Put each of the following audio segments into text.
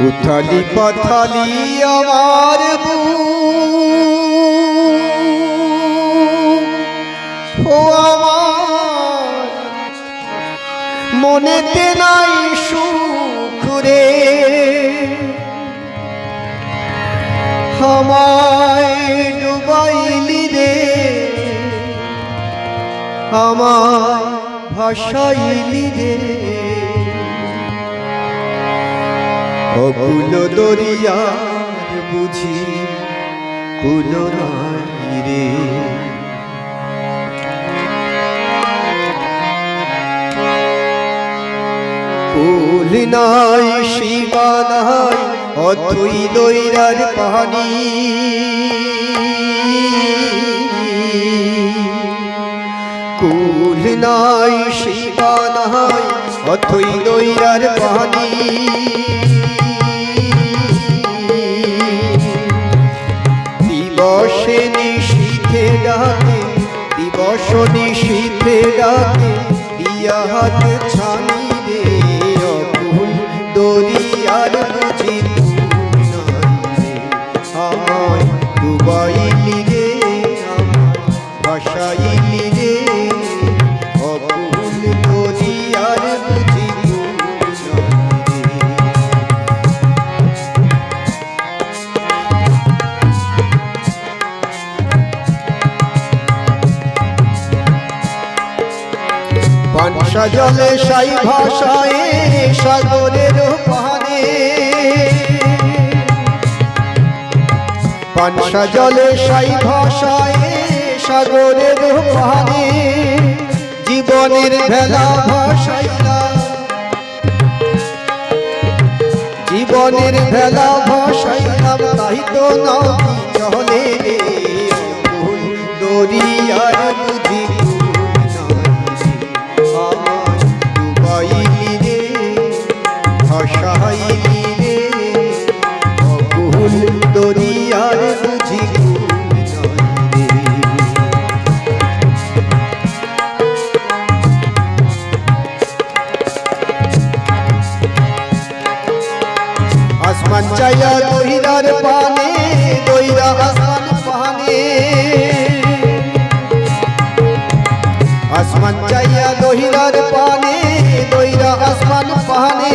উথালি পাথালি আমার আমার মনেতে নাই সুখ রে। আমায় ডুবাইলি রে। আমায় ভাসাইলি রে। অকুল দরিয়ার বুঝি কুল রে। কুল নাই, শিবা নাই অথই দৈরার পানি। কুল নাই, শিবা নাই অথই দৈরার পানি। দিবস শীতে ডাকে, দিয়া হাত ছানি রে অকুল দরিয়ার বুঝি আমায় ডুবাইলি রে, আমায় ভাসাইলি রে পানসা জলে সাই ভাষায় সাগরের পাহাড়ে সাই ভাষায় সাগরের জীবনের ভেলা ভাষাইলা। জীবনের ভেলা ভাষাইলাম, তাই তো নদী চলে দরিয়ার ভাসাইলি রে অকুল দরিয়ার বুঝি আসমান চাইয়া দহিরার পানে, দইরা আসমান পানে। আসমান চাইয়া দহিরার পানে, দইরা আসমান পানে।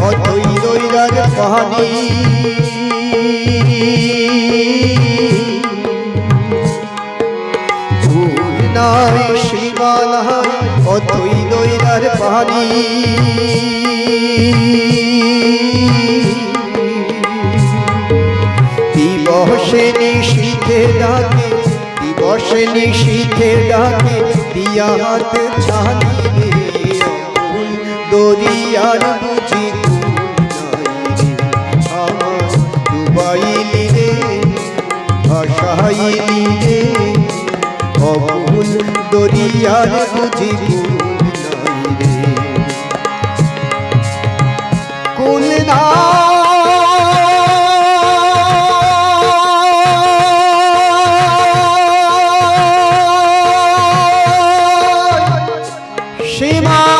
অতই দৈরার পানি ফুল নাই সীমা নাই অতই দৈরার পানি দিবসে নিশীথে ডাকে দিবসে দরিয়ার বুঝি ভাসাইলি রে অকুল দরিয়ার বুঝি রে না সীমা